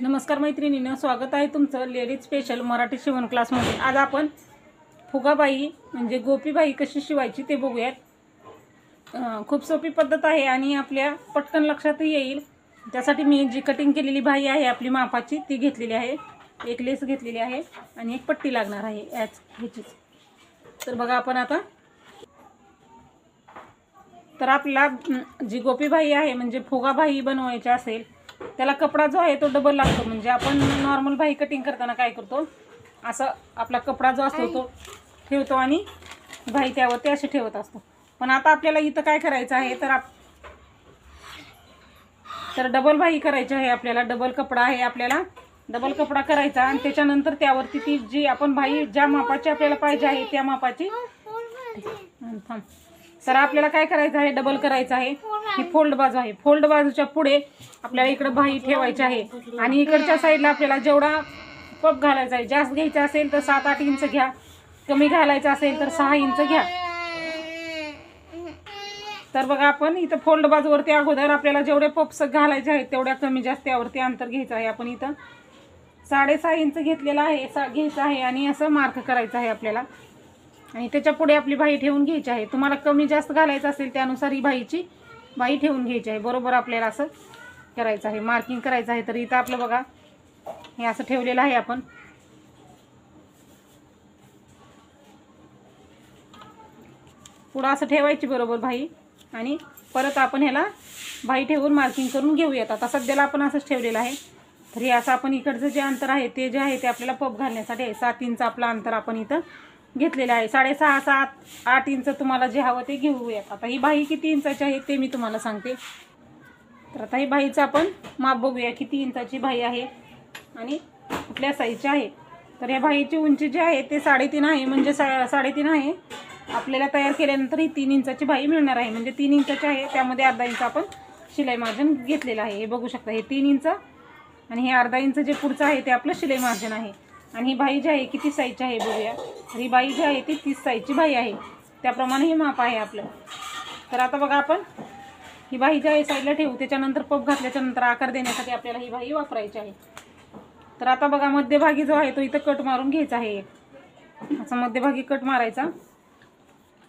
नमस्कार मैत्रिणीनं स्वागत आहे तुमचं लेडीज स्पेशल मराठी शिवण क्लासमध्ये आज आपण फुगाबाई म्हणजे गोपीबाई कशी शिवायची ते बघूयात. खूप सोपी पद्धत आहे आणि आपल्या पटकन लक्षातही येईल. त्यासाठी मी जी कटिंग केलेली बाई आहे आपली मापाची ती घेतलेली आहे. एक लेस घेतलेली आहे आणि एक पट्टी लागणार आहे याच ह्याचीच. तर बघा आपण आता. तर आपला जी गोपीबाई आहे म्हणजे फुगाबाई बनवायची असेल त्याला कपडा जो आहे तो डबल लागतो. म्हणजे आपण नॉर्मल बाई कटिंग करताना काय करतो असं आपला कपडा जो असतो तो ठेवतो आणि बाई त्यावरती असे ठेवत असतो. पण आता आपल्याला इथं काय करायचं आहे तर आप तर डबल बाई करायची आहे आपल्याला. डबल कपडा आहे आपल्याला. डबल कपडा करायचा आणि त्याच्यानंतर त्यावरती ती जी आपण बाई ज्या मापाची आपल्याला पाहिजे आहे त्या मापाची थांब. तर आपल्याला काय करायचं आहे? डबल करायचं आहे. ही फोल्ड बाजू आहे. फोल्ड बाजूच्या पुढे आपल्याला इकडं बाही ठेवायची आहे. आणि इकडच्या साईडला आपल्याला जेवढा पप घालायचा आहे जास्त घ्यायचा असेल तर सात आठ इंच घ्या. कमी घालायचं असेल तर सहा इंच घ्या. तर बघा आपण इथं फोल्ड बाजूवरती अगोदर आपल्याला जेवढे पप्स घालायचे आहेत तेवढ्या कमी जास्त यावरती अंतर घ्यायचं आहे. आपण इथं साडेसहा इंच घेतलेला आहे सा घ्यायचं आहे आणि असं मार्क करायचं आहे आपल्याला. आणि त्याच्या पुढे आपली बाई ठेवून घ्यायची आहे. तुम्हाला कमी जास्त घालायचं असेल त्यानुसार ही बाईची बाई ठेवून घ्यायची आहे. बरोबर आपल्याला असं करायचं आहे. मार्किंग करायचं आहे. तर इथं आपलं बघा हे असं ठेवलेलं आहे आपण. पुढं असं ठेवायची बरोबर भाई आणि परत आपण ह्याला बाई ठेवून मार्किंग करून घेऊयात. आता सध्याला आपण असंच ठेवलेलं आहे. तर हे असं आपण इकडचं जे अंतर आहे ते जे आहे ते आपल्याला पप घालण्यासाठी आहे. सात इंच आपलं अंतर आपण इथं घेतलेलं आहे. साडेसहा सात आठ इंच तुम्हाला जे हवं ते घेऊयात आता ही बाई किती इंचाची आहे ते मी तुम्हाला सांगते. तर आता ही बाईचं आपण माप बघूया किती इंचाची बाई आहे आणि कुठल्या साईजची आहे. तर या बाईची उंची जी आहे ते साडेतीन आहे. म्हणजे सा साडेतीन आहे. आपल्याला तयार केल्यानंतर ही तीन इंचाची बाई मिळणार आहे. म्हणजे तीन इंचाची आहे. त्यामध्ये अर्धा इंच आपण शिलाई मार्जिन घेतलेलं आहे. हे बघू शकता हे तीन इंच आणि हे अर्धा इंच जे पुढचं आहे ते आपलं शिलाई मार्जिन आहे. आणि ही बाई जी आहे किती साईजची आहे बघूया. तर ही बाई जी आहे ती तीस साईजची बाई आहे. त्याप्रमाणे हे माप आहे आपलं. तर आता बघा आपण. ही बाई जी आहे साईडला ठेवू. त्याच्यानंतर पप घातल्याच्या नंतर आकार देण्यासाठी आपल्याला ही बाई वापरायची आहे. तर आता बघा मध्यभागी जो आहे तो इथं कट मारून घ्यायचा आहे एक. असा मध्यभागी कट मारायचा.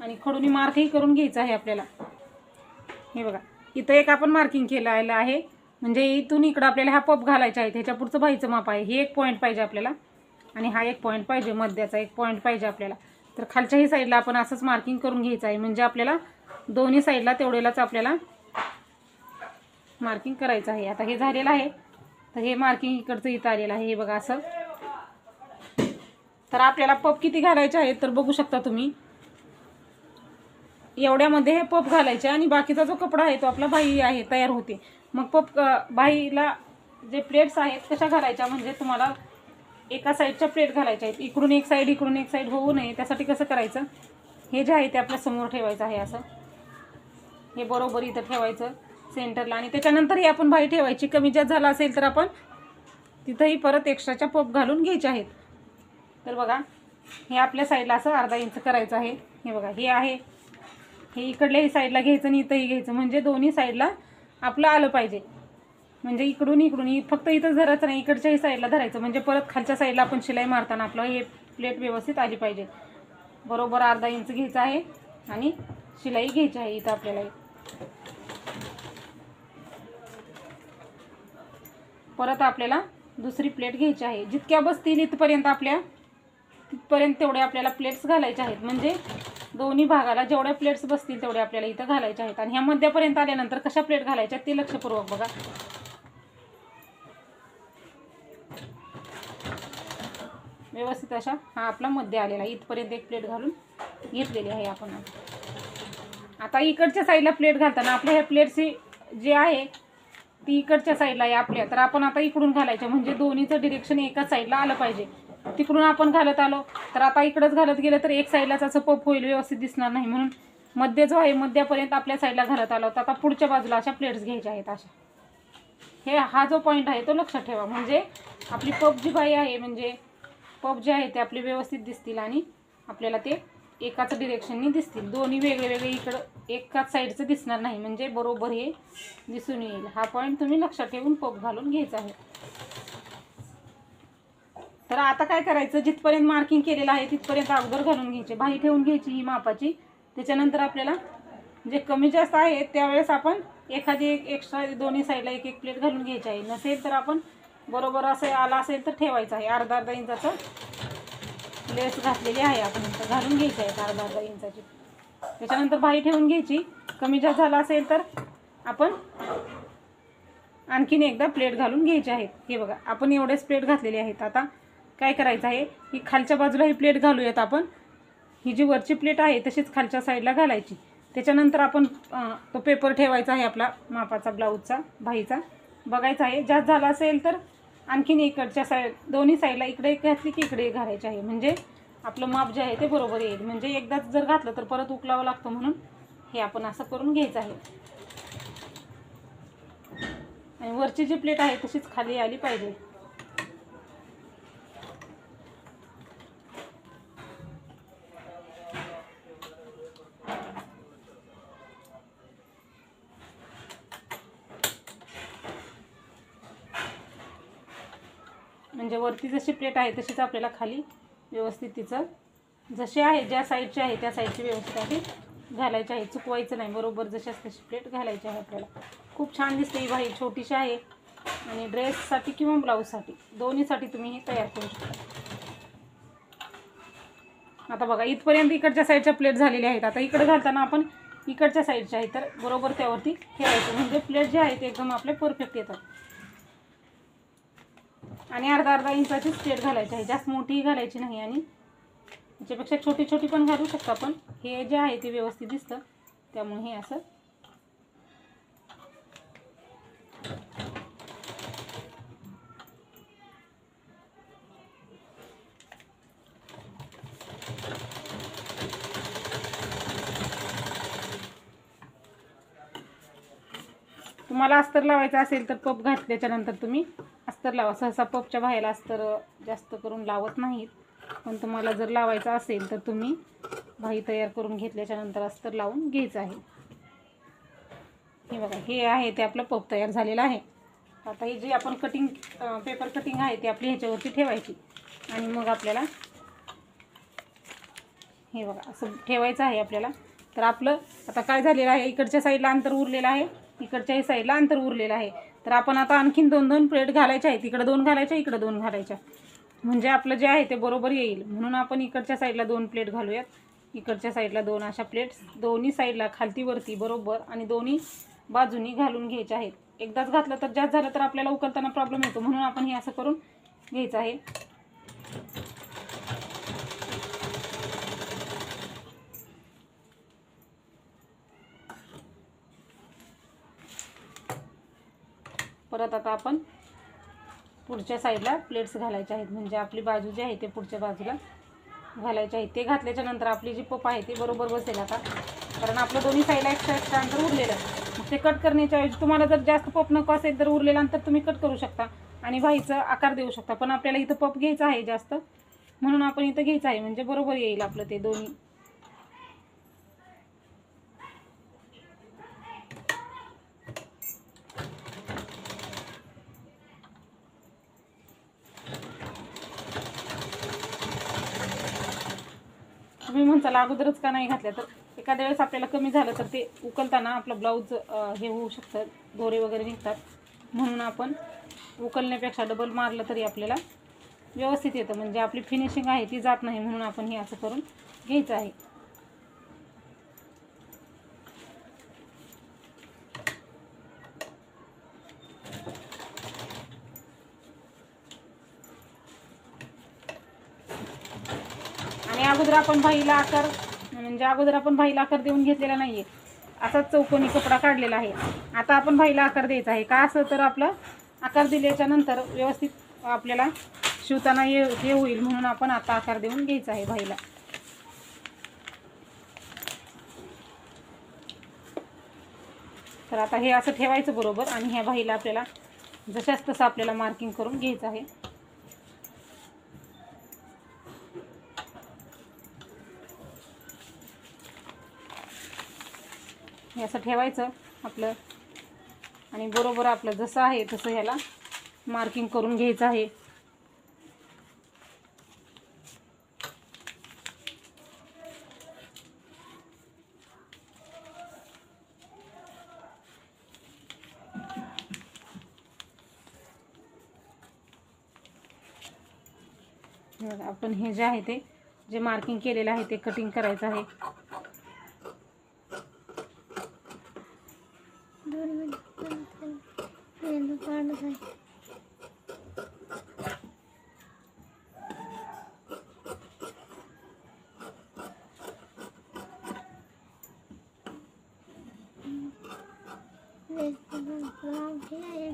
आणि खडूनी मार्कही करून घ्यायचा आहे आपल्याला. हे बघा. इथं एक आपण मार्किंग केलेलं आहे. म्हणजे इथून इकडं आपल्याला हा पप घालायचा आहे. त्याच्या पुढचं बाईचं माप आहे. हे एक पॉईंट पाहिजे आपल्याला. आणि हा एक पॉईंट पाहिजे मध्याचा एक पॉईंट पाहिजे आपल्याला. तर खालच्याही साईडला आपण असंच मार्किंग करून घ्यायचं आहे. म्हणजे आपल्याला दोन्ही साईडला तेवढेलाच आपल्याला मार्किंग करायचं आहे. आता हे झालेलं आहे. तर हे मार्किंग इकडचं इथं आलेलं आहे. हे बघा असं. तर आपल्याला पप किती घालायचे आहेत तर बघू शकता तुम्ही. एवढ्यामध्ये हे पप घालायचे आणि बाकीचा जो कपडा आहे तो आपला बाई आहे तयार होते. मग पप बाईला जे प्लेट्स आहेत कशा घालायच्या. म्हणजे तुम्हाला एका साईडच्या प्लेट घालायच्या आहेत. इकडून एक साईड इकडून एक साईड होऊ नये. त्यासाठी कसं करायचं? हे जे आहे ते आपल्यासमोर ठेवायचं आहे असं. हे बरोबर इथं ठेवायचं सेंटरला. आणि त्याच्यानंतर ही आपण बाई ठेवायची. कमी जास्त झाला असेल तर आपण तिथंही परत एक्स्ट्राच्या पप घालून घ्यायचे आहेत. तर बघा हे आपल्या साईडला असं अर्धा इंच करायचं आहे. हे बघा हे आहे. हे इकडल्याही साईडला घ्यायचं आणि इथंही घ्यायचं. म्हणजे दोन्ही साईडला आपलं आलं पाहिजे. म्हणजे इकडून इकडून फक्त इथं धरायचं नाही इकडच्याही साईडला धरायचं. म्हणजे परत खालच्या साईडला आपण शिलाई मारताना आपलं हे प्लेट व्यवस्थित आली पाहिजे. बरोबर अर्धा इंच घ्यायचं आहे आणि शिलाई घ्यायची आहे इथं आपल्याला. परत आपल्याला दुसरी प्लेट घ्यायची आहे. जितक्या बसतील इथपर्यंत आपल्या तिथपर्यंत तेवढे आपल्याला प्लेट्स घालायचे आहेत. म्हणजे दोन्ही भागाला जेवढ्या प्लेट्स बसतील तेवढे आपल्याला इथं घालायचे आहेत. आणि ह्या मध्यापर्यंत आल्यानंतर कशा प्लेट घालायच्या ते लक्षपूर्वक बघा. व्यवस्थित अशा हा आपला मध्य आलेला आहे. इथपर्यंत एक प्लेट घालून घेतलेली आहे आपण आता इकडच्या साईडला प्लेट घालताना आपल्या ह्या प्लेटची जी आहे ती इकडच्या साईडला आहे आपल्या. तर आपण आता इकडून घालायच्या म्हणजे दोन्हीचं डिरेक्शन एकाच साईडला आलं पाहिजे. तिकडून आपण घालत आलो. तर आता इकडंच घालत गेलं तर एक साईडलाच असं पप होईल व्यवस्थित दिसणार नाही. म्हणून मध्य जो आहे मध्यापर्यंत आपल्या साईडला घालत आलो. तर आता पुढच्या बाजूला अशा प्लेट्स घ्यायच्या आहेत अशा. हे हा जो पॉईंट आहे तो लक्षात ठेवा. म्हणजे आपली पप जी बाई आहे म्हणजे पप जे आहे ते आपले व्यवस्थित दिसतील आणि आपल्याला ते एकाच डिरेक्शननी दिसतील. दोन्ही वेगळे वेगळे इकडं एकाच साईडचं दिसणार नाही. म्हणजे बरोबर हे दिसून येईल. हा पॉईंट तुम्ही लक्षात ठेवून पप घालून घ्यायचा आहे. तर आता काय करायचं? जिथपर्यंत मार्किंग केलेलं आहे तिथपर्यंत अगोदर घालून घ्यायचे. बाही ठेवून घ्यायची ही मापाची. त्याच्यानंतर आपल्याला जे कमी जास्त आहे त्यावेळेस आपण एखादी एक एक्स्ट्रा दोन्ही साईडला एक एक प्लेट घालून घ्यायची आहे. नसेल तर आपण बरोबर असं आला असेल तर ठेवायचं आहे. अर्धा अर्धा इंचाचं लेस घातलेली आहे आपण. तर घालून घ्यायची आहे अर्धा अर्धा इंचाची. त्याच्यानंतर बाही ठेवून घ्यायची. कमी जास्त झाला असेल तर आपण आणखीन एकदा प्लेट घालून घ्यायची आहेत हे बघा आपण एवढेच प्लेट घातलेले आहेत. आता काय करायचं आहे? ही खालच्या बाजूला ही प्लेट घालूयात आपण. ही जी वरची प्लेट आहे तशीच खालच्या साईडला घालायची. त्याच्यानंतर आपण तो पेपर ठेवायचा आहे आपला मापाचा ब्लाऊजचा भाईचा. बघायचं आहे. जास्त झाला असेल तर आणखीन इकडच्या साईड दोन्ही साईडला इकडे एक घातली की इकडे एक घालायची आहे. म्हणजे आपलं माप जे आहे ते बरोबर येईल. म्हणजे एकदाच जर घातलं तर परत उकलावं लागतं म्हणून हे आपण असं करून घ्यायचं आहे. आणि वरची जी प्लेट आहे तशीच खाली आली पाहिजे. म्हणजे वरती जशी प्लेट आहे तशीच आपल्याला खाली व्यवस्थित तिचं जशी आहे ज्या साईडची आहे त्या साईडची व्यवस्थित आहे. घालायची आहे चुकवायचं नाही. बरोबर जशाच तशी प्लेट घालायची आहे आपल्याला. खूप छान दिसते ही बाई छोटीशी आहे. आणि ड्रेससाठी किंवा ब्लाऊजसाठी दोन्हीसाठी तुम्ही हे तयार करू शकता. आता बघा इथपर्यंत इकडच्या साईडच्या प्लेट झालेल्या आहेत. आता इकडे घालताना आपण इकडच्या साईडच्या आहे तर बरोबर त्यावरती ठेवायचं. म्हणजे प्लेट जे आहे ते एकदम आपले परफेक्ट येतात. आणि अर्धा अर्धा इंचाचीच प्लेट घालायची आहे. जास्त मोठीही घालायची नाही आणि त्याच्यापेक्षा छोटी छोटी पण घालू शकता पण हे जे आहे ते व्यवस्थित दिसतं. त्यामुळे हे असं. तुम्हाला अस्तर लावायचं असेल तर कप घातल्याच्यानंतर तुम्ही अस्तर लावा. सहसा पपच्या बाहेर अस्तर जास्त करून लावत नाहीत. पण तुम्हाला जर लावायचं असेल तर तुम्ही भाई तयार करून घेतल्याच्यानंतर अस्तर लावून घ्यायचं आहे. हे बघा हे आहे ते आपलं पप तयार झालेलं आहे. आता ही जी आपण कटिंग पेपर कटिंग आहे ती आपली ह्याच्यावरती ठेवायची. आणि मग आपल्याला हे बघा असं ठेवायचं आहे आपल्याला. तर आपलं आता काय झालेलं आहे? इकडच्या साईडला अंतर उरलेलं आहे. इकडच्याही साईडला अंतर उरलेलं आहे. तर आपण आता आणखीन दोन दोन प्लेट घालायच्या आहेत. इकडं दोन घालायच्या इकडं दोन घालायच्या. म्हणजे आपलं जे आहे ते बरोबर येईल. म्हणून आपण इकडच्या साईडला दोन प्लेट घालूयात. इकडच्या साईडला दोन अशा प्लेट्स. दोन्ही साईडला खालती वरती बरोबर. आणि दोन्ही बाजूनी घालून घ्यायच्या आहेत. एकदाच घातलं तर जास्त झालं तर आपल्याला उकलताना प्रॉब्लेम येतो. म्हणून आपण हे असं करून घ्यायचं आहे. परत आता आपण पुढच्या साईडला प्लेट्स घालायचे आहेत. म्हणजे आपली बाजू जी आहे ते पुढच्या बाजूला घालायचे आहेत ते घातल्याच्या नंतर आपली जी पप आहे ती बरोबर बसेल आता. कारण आपलं दोन्ही साईडला एक्स्ट्रा एक्स्ट्रा अंतर उरलेलं मग ते कट करण्याच्या ऐवजी तुम्हाला जर जास्त पप नको असेल तर उरलेलं अंतर तुम्ही कट करू शकता. आणि व्हायचं आकार देऊ शकता. पण आपल्याला इथं पप घ्यायचा आहे जास्त. म्हणून आपण इथं घ्यायचं आहे. म्हणजे बरोबर येईल आपलं ते दोन्ही. तुम्ही म्हणताल अगोदरच का नाही घातल्या तर एखाद्या वेळेस आपल्याला कमी झालं तर ते उकलताना आपलं ब्लाऊज हे होऊ शकतं. दोरे वगैरे निघतात. म्हणून आपण उकलण्यापेक्षा डबल मारलं तरी आपल्याला व्यवस्थित येतं. म्हणजे आपली फिनिशिंग आहे ती जात नाही म्हणून आपण हे असं करून घ्यायचं आहे आणि अगोदर आपण भाईला आकार म्हणजे अगोदर आपण भाईला आकार देऊन घेतलेला नाहीये. असाच चौकोनी कपडा काढलेला आहे. आता आपण भाईला आकार द्यायचा आहे. का असं? तर आपलं आकार दिल्याच्या नंतर व्यवस्थित आपल्याला शिवताना ये हे होईल म्हणून आपण आता आकार देऊन घ्यायचा आहे बाईला तर आता हे असं ठेवायचं बरोबर आणि ह्या बाईला आपल्याला जशाच तसं आपल्याला मार्किंग करून घ्यायचं आहे. हे असं ठेवायचं आपलं. आणि बरोबर आपलं जसं आहे तसं ह्याला मार्किंग करून घ्यायचं आहे. आपण हे जे आहे ते जे मार्किंग केलेलं आहे ते कटिंग करायचं आहे. मेंदू आहे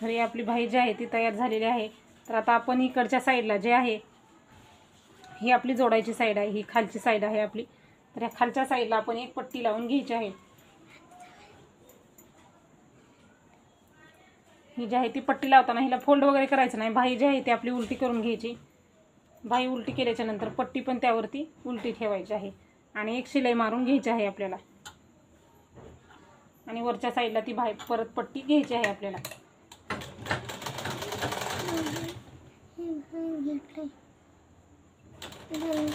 तर ही आपली भाई जी आहे ती तयार झालेली आहे. तर आता आपण इकडच्या साईडला जे आहे ही आपली जोडायची साईड आहे ही खालची साईड आहे आपली तर या खालच्या साईडला आपण एक पट्टी लावून घ्यायची आहे ही जी आहे ती पट्टी लावताना हिला फोल्ड वगैरे करायचं नाही भाई जी आहे ती आपली उलटी करून घ्यायची भाई उलटी केल्याच्यानंतर पट्टी पण त्यावरती उलटी ठेवायची आहे आणि एक शिलाई मारून घ्यायची आहे आपल्याला आणि वरच्या साईडला ती भाई परत पट्टी घ्यायची आहे आपल्याला घेतलंय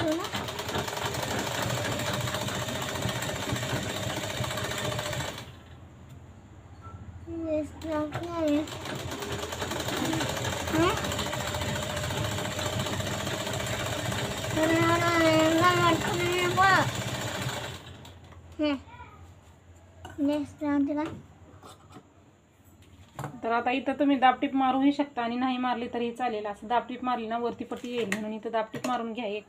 नेक्स्ट राऊंड का तर आता इथं तुम्ही दापटीप मारूही शकता आणि नाही मारली तरी चालेल. असं दापटीप मारली ना वरती पट्टी येईल म्हणून इथं दापटीप मारून घ्या एक.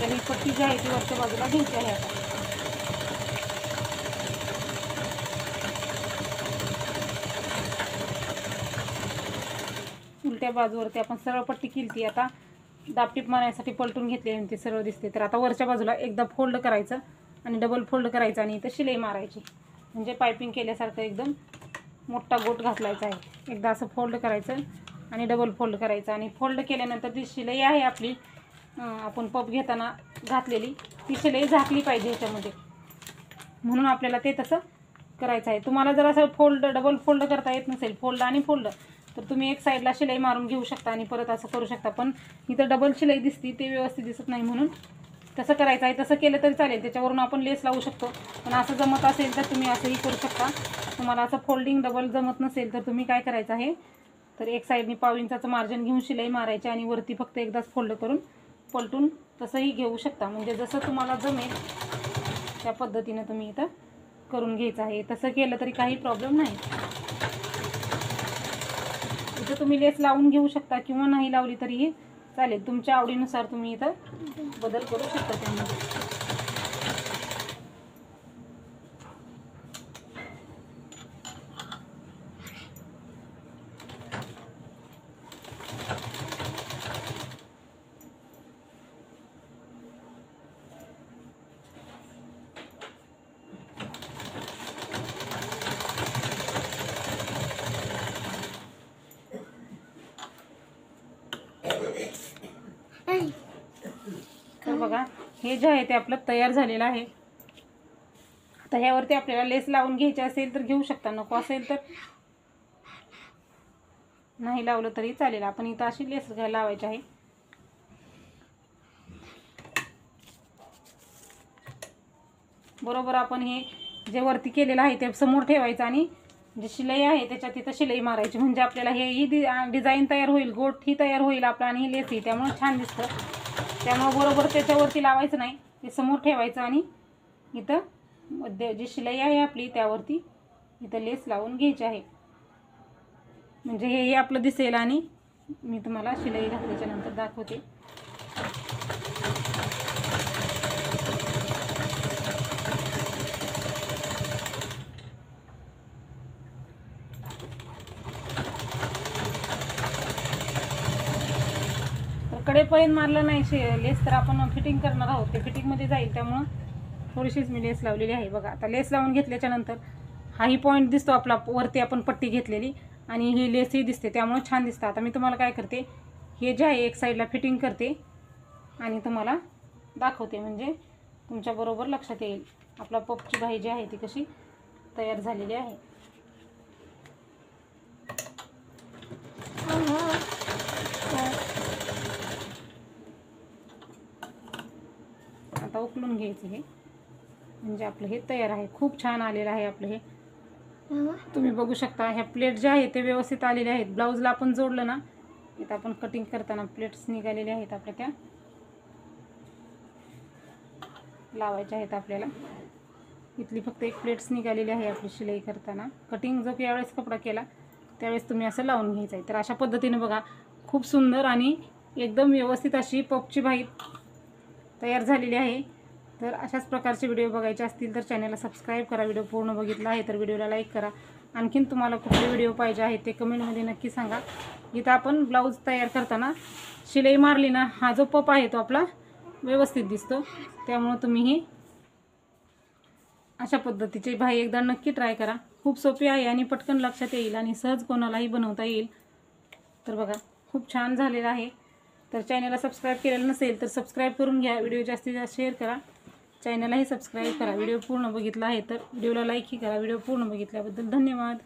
तर ही पट्टी जी आहे ती वरच्या बाजूला घ्यायची आहे आता. उलट्या बाजूवरती आपण सरळ पट्टी केली ती आता दापटीप मारण्यासाठी पलटून घेतली आणि ती सरळ दिसते. तर आता वरच्या बाजूला एकदा फोल्ड करायचं. आणि डबल फोल्ड करायचा आणि इथं शिलाई मारायची. म्हणजे पायपिंग केल्यासारखं एकदम मोठा गोट घातलायचा आहे. एकदा असं फोल्ड करायचं आणि डबल फोल्ड करायचं. आणि फोल्ड केल्यानंतर ती शिलाई आहे आपली आपण पप घेताना घातलेली ती शिलाई झाकली पाहिजे ह्याच्यामध्ये. म्हणून आपल्याला ते तसं करायचं आहे. तुम्हाला जर असं फोल्ड डबल फोल्ड करता येत नसेल फोल्ड आणि फोल्ड तर तुम्ही एक साईडला शिलाई मारून घेऊ शकता आणि परत असं करू शकता. पण इथं डबल शिलाई दिसती ते व्यवस्थित दिसत नाही म्हणून तसं करायचं आहे तसं केलं तरी चालेल. त्याच्यावरून आपण लेस लावू शकतो. पण असं जमत असेल तर तुम्ही असंही करू शकता. तुम्हाला असं फोल्डिंग डबल जमत नसेल तर तुम्ही काय करायचं आहे तर एक साईडनी पाव इंचाचं मार्जिन घेऊन शिलाई मारायची आणि वरती फक्त एकदाच फोल्ड करून पलटून तसंही घेऊ शकता. म्हणजे जसं तुम्हाला जमेल त्या पद्धतीनं तुम्ही इथं करून घ्यायचं आहे. तसं केलं तरी काही प्रॉब्लेम नाही. इथं तुम्ही लेस लावून घेऊ शकता किंवा नाही लावली तरीही चालेल तुमच्या आवडीनुसार तुम्ही इथं बदल करू शकता त्यामध्ये तर बघा हे जे आहे ते आपलं तयार झालेलं आहे. आता ह्यावरती आपल्याला लेस लावून घ्यायचे असेल तर घेऊ शकता. नको असेल तर नाही लावलं तरी चालेल. आपण इथं अशी लेस घ्यायला लावायची आहे. बरोबर आपण हे जे वरती केलेलं आहे ते समोर ठेवायचं आणि जे शिलाई आहे त्याच्यात तिथं शिलाई मारायची. म्हणजे आपल्याला हे ही डिझाईन तयार होईल गोठ ही तयार होईल आपलं आणि ही लेस ही त्यामुळे छान दिसतं. त्यामुळे बरोबर त्याच्यावरती लावायचं नाही. ते समोर ठेवायचं आणि इथं मध्य जी शिलाई आहे आपली त्यावरती इथं लेस लावून घ्यायची आहे. म्हणजे हेही आपलं दिसेल आणि मी तुम्हाला शिलाई घातल्याच्यानंतर दाखवते. पैन मारलं नाही शे लेस तर आपण फिटिंग करणार आहोत. ते फिटिंगमध्ये जाईल त्यामुळं थोडीशीच मी लेस लावलेली आहे. बघा आता लेस लावून घेतल्याच्या नंतर हाही पॉईंट दिसतो आपला वरती आपण पट्टी घेतलेली आणि ही लेसही दिसते त्यामुळं छान दिसतं. आता मी तुम्हाला काय करते हे जे आहे एक साईडला फिटिंग करते आणि तुम्हाला दाखवते. म्हणजे तुमच्याबरोबर लक्षात येईल. आपला पपची भाई जी आहे ती कशी तयार झालेली आहे. आता उकलून घ्यायचं हे. म्हणजे आपलं हे तयार आहे. खूप छान आलेलं आहे आपलं हे. तुम्ही बघू शकता ह्या प्लेट ज्या आहेत ते व्यवस्थित आलेले आहेत. ब्लाऊजला आपण जोडलं ना इथं आपण कटिंग करताना प्लेट्स निघालेल्या आहेत आपल्या त्या. लावायच्या आहेत आपल्याला. इथली फक्त एक प्लेट्स निघालेली आहे आपली शिलाई करताना. कटिंग जो यावेळेस कपडा केला त्यावेळेस तुम्ही असं लावून घ्यायचं आहे. तर अशा पद्धतीने बघा खूप सुंदर आणि एकदम व्यवस्थित अशी पपची भाई तयार झालेली आहे. तर अशाच प्रकारचे व्हिडिओ बघायचे असतील तर चॅनलला सबस्क्राईब करा. व्हिडिओ पूर्ण बघितला आहे तर व्हिडिओला लाईक करा. आणखीन तुम्हाला कुठले व्हिडिओ पाहिजे आहेत ते कमेंटमध्ये नक्की सांगा. इथं आपण ब्लाऊज तयार करताना शिलाई मारली ना हा जो पप आहे तो आपला व्यवस्थित दिसतो. त्यामुळं तुम्हीही अशा पद्धतीचे भाई एकदा नक्की ट्राय करा. खूप सोपी आहे आणि पटकन लक्षात येईल आणि सहज कोणालाही बनवता येईल. तर बघा खूप छान झालेलं आहे. तर चॅनलला सबस्क्राईब केलेलं नसेल तर सबस्क्राईब करून घ्या. व्हिडिओ जास्तीत जास्त शेअर करा. चॅनललाही सबस्क्राईब करा. व्हिडिओ पूर्ण बघितला आहे तर व्हिडिओला लाईकही करा. व्हिडिओ पूर्ण बघितल्याबद्दल धन्यवाद.